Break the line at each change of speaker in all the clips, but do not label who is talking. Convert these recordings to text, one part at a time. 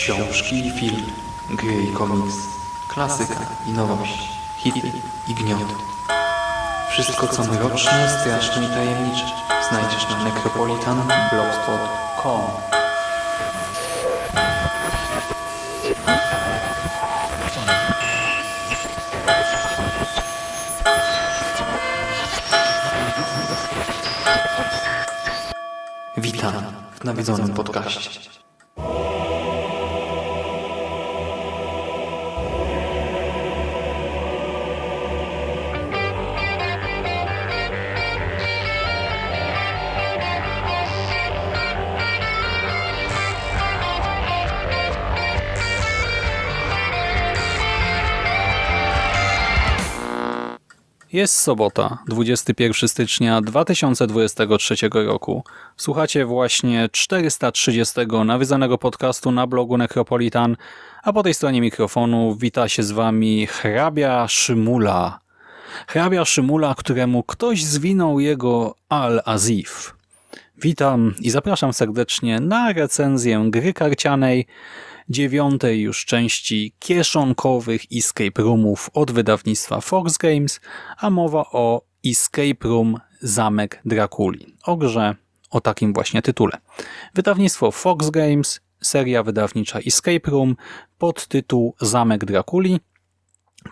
Książki i film, gry i komiks, klasyka i nowość, hity i gnioty. Wszystko co mroczne, straszne i tajemnicze znajdziesz na necropolitanblogspot.com Witam w nawiedzonym podcaście.
Jest sobota, 21 stycznia 2023 roku. Słuchacie właśnie 430 nawiązanego podcastu na blogu Necropolitan, a po tej stronie mikrofonu wita się z wami hrabia Szymula. Hrabia Szymula, któremu ktoś zwinął jego Al-Azif. Witam i zapraszam serdecznie na recenzję gry karcianej, dziewiątej już części kieszonkowych escape roomów od wydawnictwa Fox Games, a mowa o Escape Room Zamek Drakuli, o grze o takim właśnie tytule. Wydawnictwo Fox Games, seria wydawnicza Escape Room pod tytuł Zamek Drakuli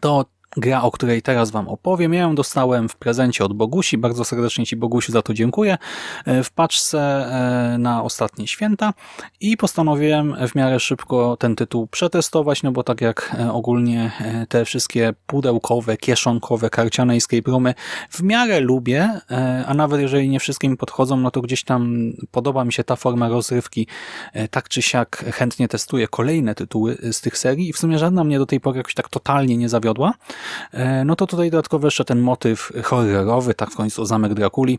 to gra, o której teraz wam opowiem. Ja ją dostałem w prezencie od Bogusi. Bardzo serdecznie ci Bogusiu za to dziękuję. E, W paczce e, na ostatnie święta i postanowiłem w miarę szybko ten tytuł przetestować, no bo tak jak e, ogólnie te wszystkie pudełkowe, kieszonkowe, karciane escape roomy w miarę lubię, a nawet jeżeli nie wszystkim podchodzą, no to gdzieś tam podoba mi się ta forma rozrywki. Tak czy siak chętnie testuję kolejne tytuły z tych serii i w sumie żadna mnie do tej pory jakoś tak totalnie nie zawiodła. E, No to tutaj dodatkowo jeszcze ten motyw horrorowy, tak w końcu Zamek Drakuli,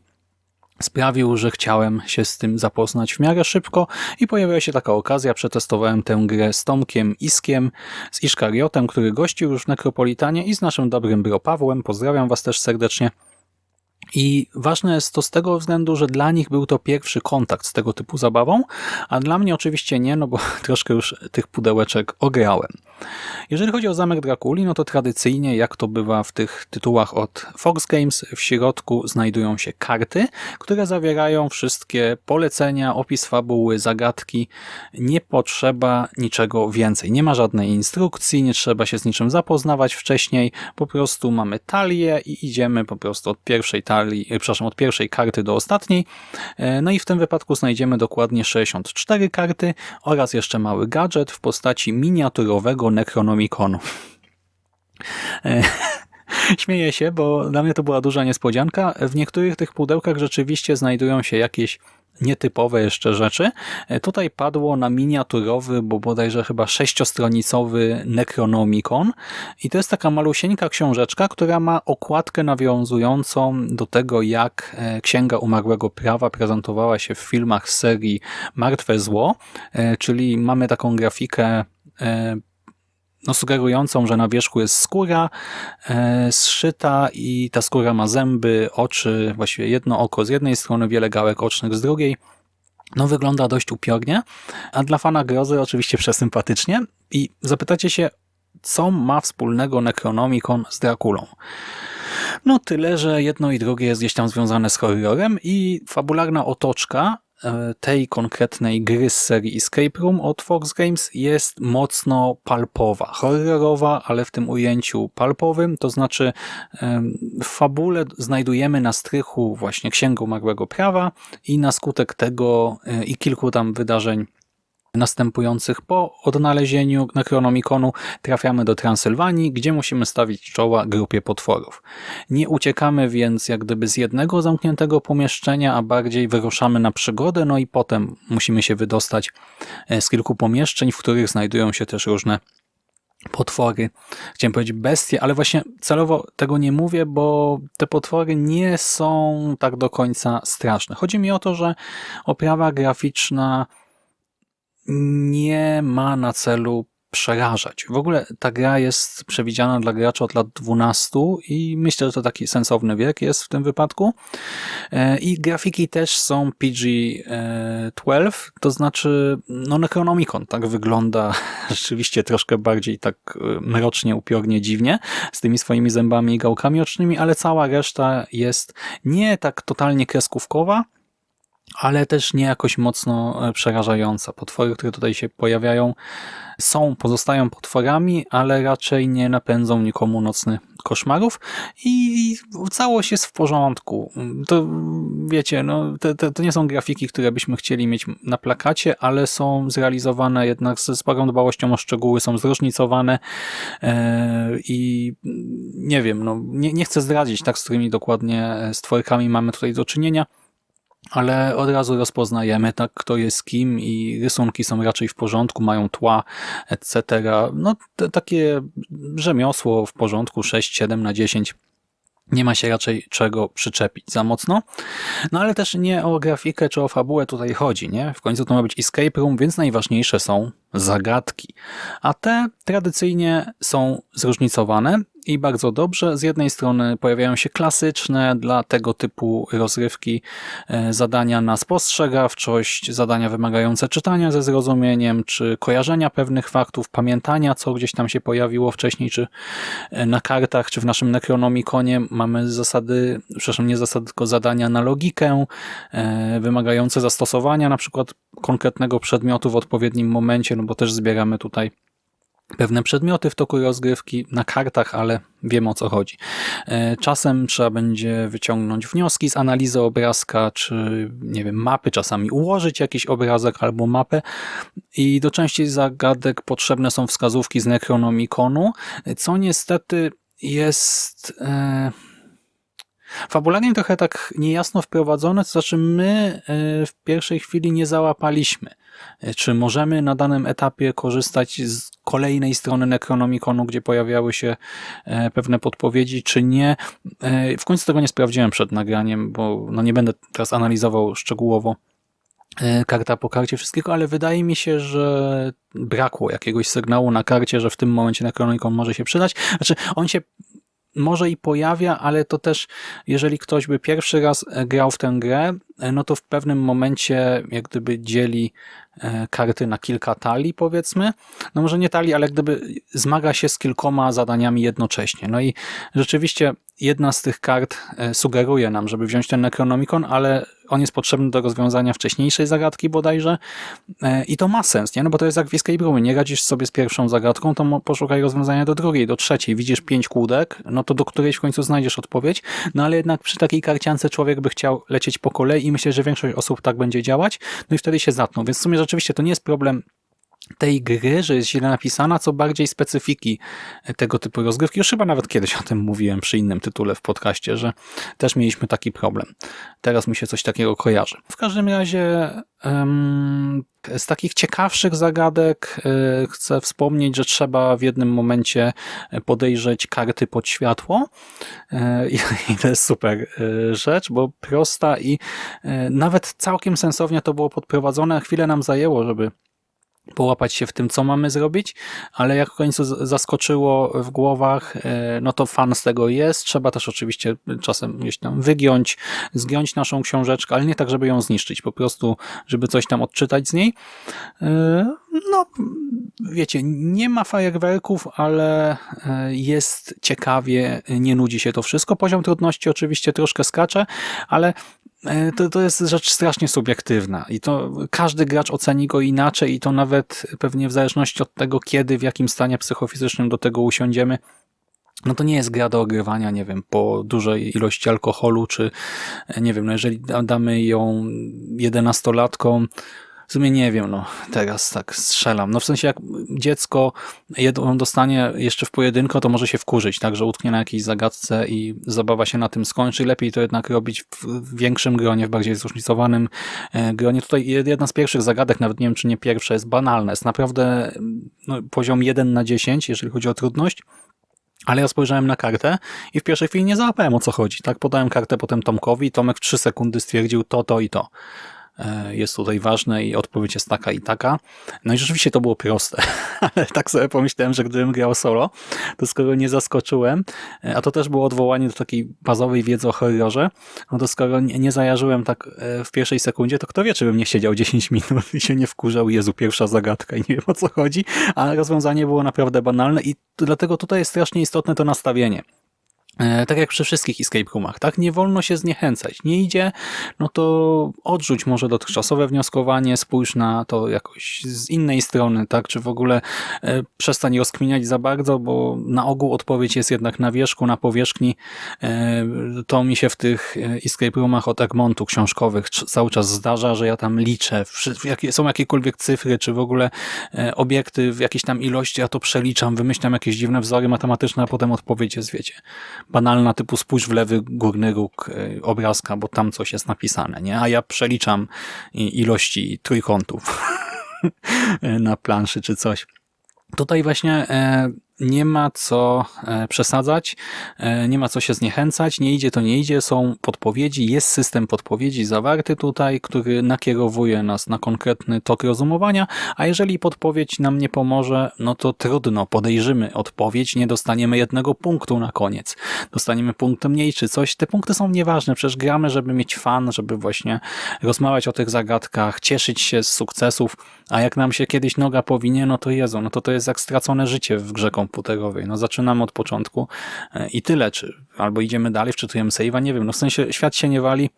sprawił, że chciałem się z tym zapoznać w miarę szybko i pojawiła się taka okazja. Przetestowałem tę grę z Tomkiem Iskiem, z Iszkariotem, który gościł już w Nekropolitanie i z naszym dobrym bro Pawłem. Pozdrawiam Was też serdecznie. I ważne jest to z tego względu, że dla nich był to pierwszy kontakt z tego typu zabawą, a dla mnie oczywiście nie, no bo troszkę już tych pudełeczek ograłem. Jeżeli chodzi o Zamek Drakuli, no to tradycyjnie, jak to bywa w tych tytułach od Fox Games, w środku znajdują się karty, które zawierają wszystkie polecenia, opis fabuły, zagadki. Nie potrzeba niczego więcej. Nie ma żadnej instrukcji, nie trzeba się z niczym zapoznawać wcześniej. Po prostu mamy talię i idziemy po prostu od pierwszej talii, e, przepraszam, od pierwszej karty do ostatniej. E, No i w tym wypadku znajdziemy dokładnie 64 karty oraz jeszcze mały gadżet w postaci miniaturowego Necronomiconu. E, Śmieję się, bo dla mnie to była duża niespodzianka. W niektórych tych pudełkach rzeczywiście znajdują się jakieś nietypowe jeszcze rzeczy. E, Tutaj padło na miniaturowy, bo bodajże chyba sześciostronicowy Necronomicon i to jest taka malusieńka książeczka, która ma okładkę nawiązującą do tego, jak e, Księga Umarłego Prawa prezentowała się w filmach z serii Martwe Zło, E, czyli mamy taką grafikę no, sugerującą, że na wierzchu jest skóra e, zszyta i ta skóra ma zęby, oczy, właściwie jedno oko z jednej strony, wiele gałek ocznych z drugiej. No wygląda dość upiornie, a dla fana grozy oczywiście przesympatycznie. I zapytacie się, co ma wspólnego Necronomicon z Drakulą? No tyle, że jedno i drugie jest gdzieś tam związane z horrorem i fabularna otoczka tej konkretnej gry z serii Escape Room od Fox Games jest mocno palpowa, horrorowa, ale w tym ujęciu palpowym, to znaczy w fabule znajdujemy na strychu właśnie Księgę Umarłego Prawa i na skutek tego e, i kilku tam wydarzeń następujących po odnalezieniu Necronomiconu trafiamy do Transylwanii, gdzie musimy stawić czoła grupie potworów. Nie uciekamy więc jak gdyby z jednego zamkniętego pomieszczenia, a bardziej wyruszamy na przygodę, no i potem musimy się wydostać e, z kilku pomieszczeń, w których znajdują się też różne potwory, chciałem powiedzieć bestie, ale właśnie celowo tego nie mówię, bo te potwory nie są tak do końca straszne. Chodzi mi o to, że oprawa graficzna nie ma na celu przerażać. W ogóle ta gra jest przewidziana dla graczy od lat 12 i myślę, że to taki sensowny wiek jest w tym wypadku. E, I grafiki też są PG-12, to znaczy no Necronomicon tak wygląda rzeczywiście troszkę bardziej tak e, mrocznie, upiornie, dziwnie z tymi swoimi zębami i gałkami ocznymi, ale cała reszta jest nie tak totalnie kreskówkowa, ale też nie jakoś mocno e, przerażająca. Potwory, które tutaj się pojawiają, są, pozostają potworami, ale raczej nie napędzą nikomu nocnych koszmarów i całość jest w porządku. To wiecie, no, to, to, nie są grafiki, które byśmy chcieli mieć na plakacie, ale są zrealizowane jednak ze sporą dbałością o szczegóły, są zróżnicowane e, i nie wiem, no, nie, nie chcę zdradzić tak, z którymi dokładnie stworkami mamy tutaj do czynienia, ale od razu rozpoznajemy, tak, kto jest kim i rysunki są raczej w porządku, mają tła, etc. No, takie rzemiosło w porządku, 6, 7 na 10. Nie ma się raczej czego przyczepić za mocno. No ale też nie o grafikę czy o fabułę tutaj chodzi, nie? W końcu to ma być escape room, więc najważniejsze są zagadki. A te tradycyjnie są zróżnicowane i bardzo dobrze. Z jednej strony pojawiają się klasyczne dla tego typu rozrywki e, zadania na spostrzegawczość, zadania wymagające czytania ze zrozumieniem, czy kojarzenia pewnych faktów, pamiętania, co gdzieś tam się pojawiło wcześniej, czy e, na kartach, czy w naszym Necronomiconie mamy zasady, przepraszam, nie zasady, tylko zadania na logikę, e, wymagające zastosowania na przykład konkretnego przedmiotu w odpowiednim momencie, no bo też zbieramy tutaj pewne przedmioty w toku rozgrywki na kartach, ale wiemy o co chodzi. E, czasem trzeba będzie wyciągnąć wnioski z analizy obrazka, czy nie wiem, mapy, czasami ułożyć jakiś obrazek albo mapę i do części zagadek potrzebne są wskazówki z Necronomiconu, co niestety jest... E Fabularnie trochę tak niejasno wprowadzone, to znaczy my e, w pierwszej chwili nie załapaliśmy, czy możemy na danym etapie korzystać z kolejnej strony Necronomiconu, gdzie pojawiały się e, pewne podpowiedzi, czy nie. W końcu tego nie sprawdziłem przed nagraniem, bo no nie będę teraz analizował szczegółowo karta po karcie wszystkiego, ale wydaje mi się, że brakło jakiegoś sygnału na karcie, że w tym momencie Necronomicon może się przydać. Znaczy, on się może i pojawia, ale to też, jeżeli ktoś by pierwszy raz e, grał w tę grę, e, no to w pewnym momencie jak gdyby dzieli e, karty na kilka talii, powiedzmy. No może nie talii, ale jak gdyby zmaga się z kilkoma zadaniami jednocześnie. No i rzeczywiście jedna z tych kart sugeruje nam, żeby wziąć ten Necronomicon, ale on jest potrzebny do rozwiązania wcześniejszej zagadki bodajże i to ma sens, nie? No bo to jest jak w Escape nie radzisz sobie z pierwszą zagadką, to poszukaj rozwiązania do drugiej, do trzeciej. Widzisz pięć kłódek, no to do którejś w końcu znajdziesz odpowiedź, no ale jednak przy takiej karciance człowiek by chciał lecieć po kolei i myślę, że większość osób tak będzie działać, no i wtedy się zatną. Więc w sumie rzeczywiście to nie jest problem tej gry, że jest źle napisana, co bardziej specyfiki tego typu rozgrywki. Już chyba nawet kiedyś o tym mówiłem przy innym tytule w podcaście, że też mieliśmy taki problem. Teraz mi się coś takiego kojarzy. W każdym razie z takich ciekawszych zagadek y, chcę wspomnieć, że trzeba w jednym momencie podejrzeć karty pod światło y, i to jest super y, rzecz, bo prosta i nawet całkiem sensownie to było podprowadzone. Chwilę nam zajęło, żeby połapać się w tym, co mamy zrobić, ale jak w końcu zaskoczyło w głowach, e, no to fan z tego jest. Trzeba też oczywiście czasem gdzieś tam wygiąć, zgiąć naszą książeczkę, ale nie tak, żeby ją zniszczyć, po prostu, żeby coś tam odczytać z niej. E, no, wiecie, nie ma fajerwerków, ale e, jest ciekawie, nie nudzi się to wszystko. Poziom trudności oczywiście troszkę skacze, ale to, to jest rzecz strasznie subiektywna i to każdy gracz oceni go inaczej i to nawet pewnie w zależności od tego, kiedy, w jakim stanie psychofizycznym do tego usiądziemy, no to nie jest gra do ogrywania, nie wiem, po dużej ilości alkoholu, czy e, nie wiem, no jeżeli damy ją jedenastolatkom, w sumie nie wiem, no teraz tak strzelam. No w sensie jak dziecko jedną dostanie jeszcze w pojedynkę, to może się wkurzyć, tak, że utknie na jakiejś zagadce i zabawa się na tym skończy. Lepiej to jednak robić w większym gronie, w bardziej zróżnicowanym e, gronie. Tutaj jedna z pierwszych zagadek, nawet nie wiem czy nie pierwsza, jest banalna. Jest naprawdę no, poziom 1 na 10, jeżeli chodzi o trudność. Ale ja spojrzałem na kartę i w pierwszej chwili nie załapałem o co chodzi. Tak, podałem kartę potem Tomkowi i Tomek w 3 sekundy stwierdził to, to i to. E, jest tutaj ważne i odpowiedź jest taka i taka. No i rzeczywiście to było proste, ale tak sobie pomyślałem, że gdybym grał solo, to skoro nie zaskoczyłem, e, a to też było odwołanie do takiej bazowej wiedzy o horrorze, no to skoro nie, zajarzyłem tak e, w pierwszej sekundzie, to kto wie, czy bym nie siedział 10 minut i się nie wkurzał, Jezu, pierwsza zagadka i nie wiem o co chodzi, a rozwiązanie było naprawdę banalne i dlatego tutaj jest strasznie istotne to nastawienie. E, Tak jak przy wszystkich escape roomach, tak? Nie wolno się zniechęcać. Nie idzie, no to odrzuć może dotychczasowe wnioskowanie, spójrz na to jakoś z innej strony, tak? Czy w ogóle e, przestań rozkminiać za bardzo, bo na ogół odpowiedź jest jednak na wierzchu, na powierzchni. E, To mi się w tych escape roomach od Egmontu książkowych cały czas zdarza, że ja tam liczę, są jakiekolwiek cyfry, czy w ogóle obiekty w jakiejś tam ilości, ja to przeliczam, wymyślam jakieś dziwne wzory matematyczne, a potem odpowiedź jest, wiecie, banalna typu spójrz w lewy górny róg e, obrazka, bo tam coś jest napisane, nie? A ja przeliczam ilości trójkątów na planszy czy coś. Tutaj właśnie e, nie ma co e, przesadzać, e, nie ma co się zniechęcać, nie idzie to nie idzie, są podpowiedzi, jest system podpowiedzi zawarty tutaj, który nakierowuje nas na konkretny tok rozumowania, a jeżeli podpowiedź nam nie pomoże, no to trudno, podejrzymy odpowiedź, nie dostaniemy jednego punktu na koniec, dostaniemy punkt mniej czy coś. Te punkty są nieważne, przecież gramy, żeby mieć fan, żeby właśnie rozmawiać o tych zagadkach, cieszyć się z sukcesów, a jak nam się kiedyś noga powinie, no to Jezu, no to to jest jak stracone życie w grze. No zaczynamy od początku e, i tyle, czy albo idziemy dalej, wczytujemy save'a, nie wiem, no w sensie świat się nie wali,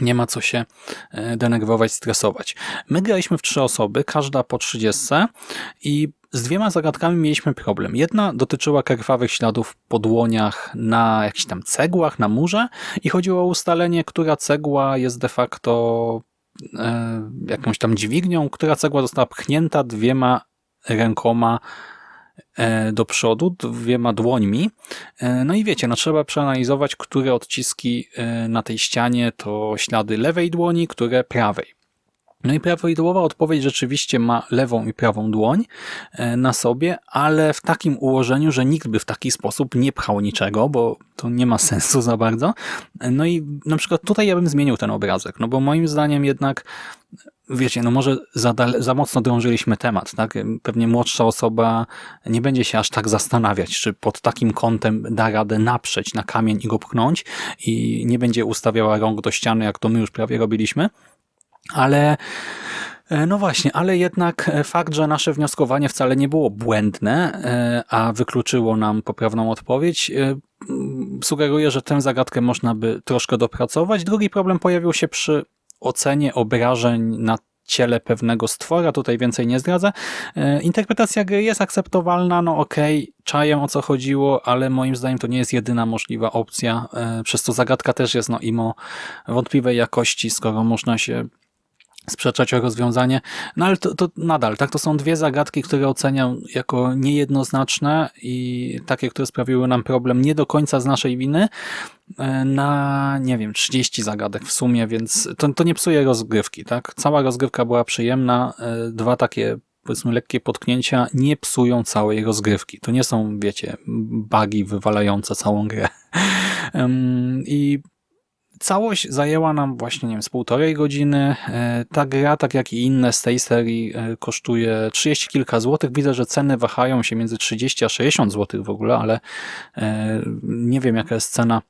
nie ma co się e, denerwować, stresować. My graliśmy w trzy osoby, każda po 30 i z dwiema zagadkami mieliśmy problem. Jedna dotyczyła krwawych śladów po dłoniach na jakichś tam cegłach, na murze i chodziło o ustalenie, która cegła jest de facto e, jakąś tam dźwignią, która cegła została pchnięta dwiema rękoma do przodu, dwiema dłońmi. E, No i wiecie, no trzeba przeanalizować, które odciski e, na tej ścianie to ślady lewej dłoni, które prawej. No i prawidłowa odpowiedź rzeczywiście ma lewą i prawą dłoń e, na sobie, ale w takim ułożeniu, że nikt by w taki sposób nie pchał niczego, bo to nie ma sensu za bardzo. No i na przykład tutaj ja bym zmienił ten obrazek, no bo moim zdaniem jednak wiecie, no może za, za mocno drążyliśmy temat, tak? Pewnie młodsza osoba nie będzie się aż tak zastanawiać, czy pod takim kątem da radę naprzeć na kamień i go pchnąć i nie będzie ustawiała rąk do ściany, jak to my już prawie robiliśmy. Ale e, no właśnie, ale jednak e, fakt, że nasze wnioskowanie wcale nie było błędne, e, a wykluczyło nam poprawną odpowiedź, sugeruje, że tę zagadkę można by troszkę dopracować. Drugi problem pojawił się przy ocenie obrażeń na ciele pewnego stwora, tutaj więcej nie zdradzę. Interpretacja gry jest akceptowalna, no okej, czaję o co chodziło, ale moim zdaniem to nie jest jedyna możliwa opcja, przez to zagadka też jest no imo wątpliwej jakości, skoro można się sprzeczać o rozwiązanie. No ale to, to nadal, tak, to są dwie zagadki, które oceniam jako niejednoznaczne i takie, które sprawiły nam problem nie do końca z naszej winy e, na, nie wiem, 30 zagadek w sumie, więc to, to nie psuje rozgrywki, tak? Cała rozgrywka była przyjemna, e, dwa takie powiedzmy lekkie potknięcia nie psują całej rozgrywki. To nie są, wiecie, bugi wywalające całą grę. I Całość zajęła nam właśnie, nie wiem, z półtorej godziny. E, Ta gra, tak jak i inne z tej serii, e, kosztuje 30 kilka złotych. Widzę, że ceny wahają się między 30 a 60 złotych w ogóle, ale e, nie wiem, jaka jest cena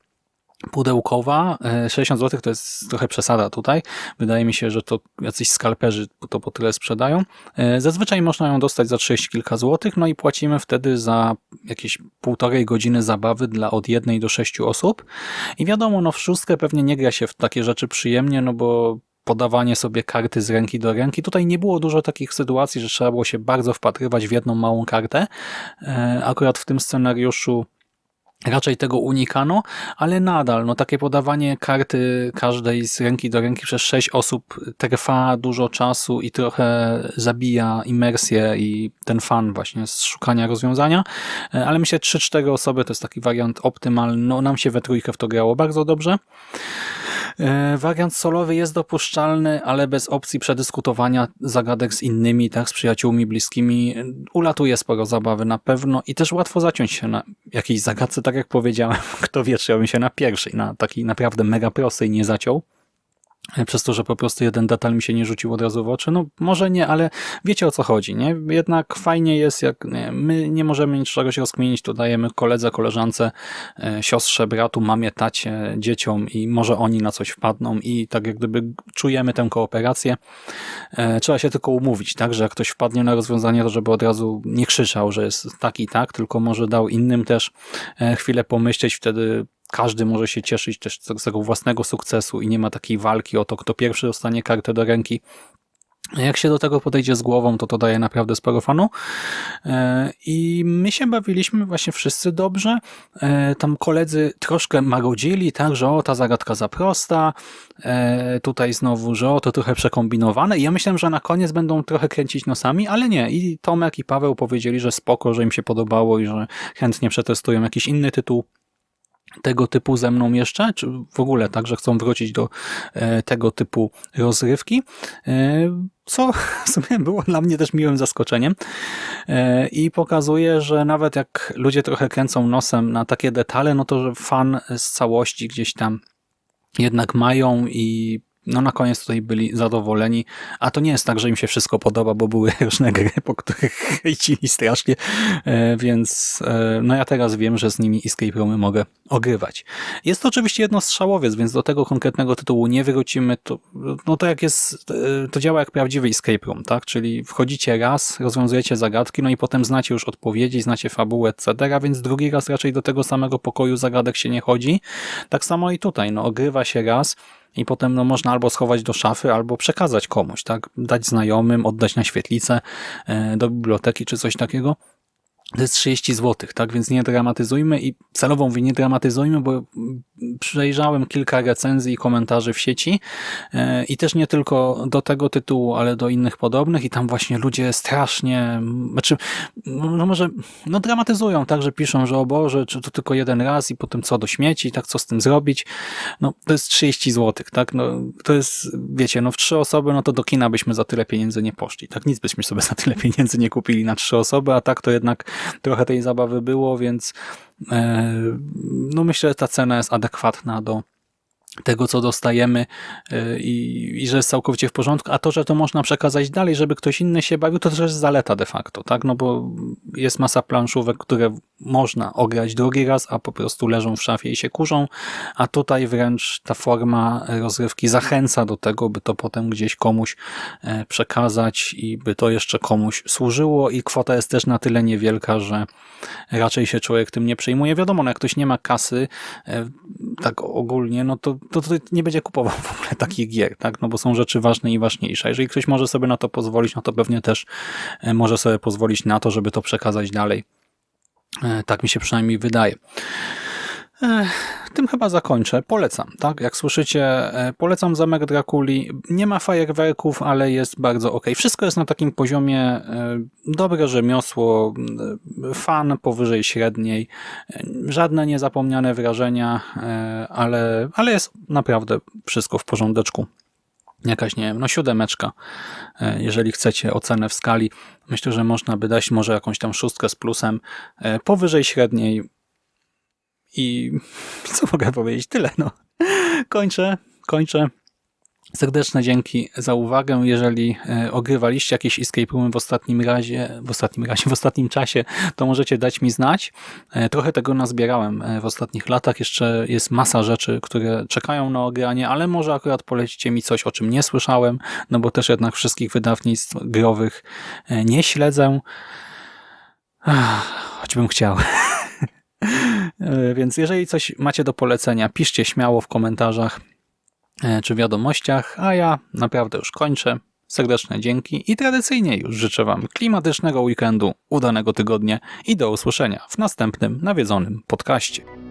pudełkowa. E, 60 zł to jest trochę przesada tutaj. Wydaje mi się, że to jacyś skalperzy to po tyle sprzedają. E, Zazwyczaj można ją dostać za 30 kilka złotych, no i płacimy wtedy za jakieś półtorej godziny zabawy dla od jednej do sześciu osób. I wiadomo, no w szóstkę pewnie nie gra się w takie rzeczy przyjemnie, no bo podawanie sobie karty z ręki do ręki. Tutaj nie było dużo takich sytuacji, że trzeba było się bardzo wpatrywać w jedną małą kartę. E, Akurat w tym scenariuszu Raczej tego unikano, ale nadal, no takie podawanie karty każdej z ręki do ręki przez sześć osób trwa dużo czasu i trochę zabija imersję i ten fan właśnie z szukania rozwiązania, E, ale myślę 3-4 osoby to jest taki wariant optymalny, no nam się we trójkę w to grało bardzo dobrze. E, Wariant solowy jest dopuszczalny, ale bez opcji przedyskutowania zagadek z innymi, tak, z przyjaciółmi, bliskimi. Ulatuje sporo zabawy na pewno i też łatwo zaciąć się na jakiejś zagadce, tak jak powiedziałem. Kto wie, czy ja bym się na pierwszej, na takiej naprawdę mega prostej nie zaciął. E, przez to, że po prostu jeden detal mi się nie rzucił od razu w oczy. No może nie, ale wiecie o co chodzi, nie? Jednak fajnie jest, jak nie, my nie możemy nic czegoś rozkminić, to dajemy koledze, koleżance, e, siostrze, bratu, mamie, tacie, dzieciom i może oni na coś wpadną i tak jak gdyby czujemy tę kooperację. E, Trzeba się tylko umówić, tak, że jak ktoś wpadnie na rozwiązanie, to żeby od razu nie krzyczał, że jest tak i tak, tylko może dał innym też chwilę pomyśleć, wtedy każdy może się cieszyć też z tego własnego sukcesu i nie ma takiej walki o to, kto pierwszy dostanie kartę do ręki. Jak się do tego podejdzie z głową, to to daje naprawdę sporo fanu. E, I my się bawiliśmy właśnie wszyscy dobrze. E, Tam koledzy troszkę magodzili, tak, że o, ta zagadka za prosta. E, Tutaj znowu, że o, to trochę przekombinowane. I ja myślałem, że na koniec będą trochę kręcić nosami, ale nie. I Tomek i Paweł powiedzieli, że spoko, że im się podobało i że chętnie przetestują jakiś inny tytuł tego typu ze mną jeszcze, czy w ogóle tak, że chcą wrócić do e, tego typu rozrywki, e, co w sumie było dla mnie też miłym zaskoczeniem E, i pokazuje, że nawet jak ludzie trochę kręcą nosem na takie detale, no to że fan z całości gdzieś tam jednak mają i no na koniec tutaj byli zadowoleni, a to nie jest tak, że im się wszystko podoba, bo były różne gry, po których hejcili strasznie, e, więc e, no ja teraz wiem, że z nimi escape roomy mogę ogrywać. Jest to oczywiście jednostrzałowiec, więc do tego konkretnego tytułu nie wrócimy, to, no to jak jest, e, to działa jak prawdziwy escape room, tak, czyli wchodzicie raz, rozwiązujecie zagadki, no i potem znacie już odpowiedzi, znacie fabułę, etc., więc drugi raz raczej do tego samego pokoju zagadek się nie chodzi. Tak samo i tutaj, no ogrywa się raz, i potem no, można albo schować do szafy, albo przekazać komuś, tak? Dać znajomym, oddać na świetlicę, e, do biblioteki czy coś takiego. To jest 30 zł, tak? Więc nie dramatyzujmy i celowo mówię nie dramatyzujmy, bo przejrzałem kilka recenzji i komentarzy w sieci e, i też nie tylko do tego tytułu, ale do innych podobnych i tam właśnie ludzie strasznie, znaczy, no może, no dramatyzują, tak, że piszą, że o Boże, czy to tylko jeden raz i potem co do śmieci, tak, co z tym zrobić? No, to jest 30 zł, tak? No, to jest, wiecie, no w trzy osoby, no to do kina byśmy za tyle pieniędzy nie poszli, tak? Nic byśmy sobie za tyle pieniędzy nie kupili na trzy osoby, a tak to jednak trochę tej zabawy było, więc e, no myślę, że ta cena jest adekwatna do tego, co dostajemy e, i, i że jest całkowicie w porządku, a to, że to można przekazać dalej, żeby ktoś inny się bawił, to też jest zaleta de facto, tak? No bo jest masa planszówek, które można ograć drugi raz, a po prostu leżą w szafie i się kurzą, a tutaj wręcz ta forma rozrywki zachęca do tego, by to potem gdzieś komuś e, przekazać i by to jeszcze komuś służyło i kwota jest też na tyle niewielka, że raczej się człowiek tym nie przejmuje. Wiadomo, no jak ktoś nie ma kasy, e, tak ogólnie, no to, to, to nie będzie kupował w ogóle takich gier, tak? No bo są rzeczy ważne i ważniejsze. Jeżeli ktoś może sobie na to pozwolić, no to pewnie też e, może sobie pozwolić na to, żeby to przekazać dalej. E, Tak mi się przynajmniej wydaje. Tym chyba zakończę. Polecam, tak? Jak słyszycie, e, polecam Zamek Drakuli. Nie ma fajerwerków, ale jest bardzo ok. Wszystko jest na takim poziomie e, dobre rzemiosło, e, fan powyżej średniej, żadne niezapomniane wrażenia, ale, ale jest naprawdę wszystko w porządeczku. Jakaś, nie wiem, no siódemeczka, jeżeli chcecie ocenę w skali. Myślę, że można by dać może jakąś tam szóstkę z plusem. Powyżej średniej i co mogę powiedzieć? Tyle, no. Kończę, kończę. Serdeczne dzięki za uwagę. Jeżeli e, ogrywaliście jakieś escape roomy w ostatnim razie, w ostatnim razie, w ostatnim czasie, to możecie dać mi znać. E, Trochę tego nazbierałem e, w ostatnich latach. Jeszcze jest masa rzeczy, które czekają na ogranie, ale może akurat polecicie mi coś, o czym nie słyszałem, no bo też jednak wszystkich wydawnictw growych nie śledzę. Choćbym chciał. E, Więc jeżeli coś macie do polecenia, piszcie śmiało w komentarzach e, czy wiadomościach, a ja naprawdę już kończę. Serdeczne dzięki i tradycyjnie już życzę Wam klimatycznego weekendu, udanego tygodnia i do usłyszenia w następnym nawiedzonym podcaście.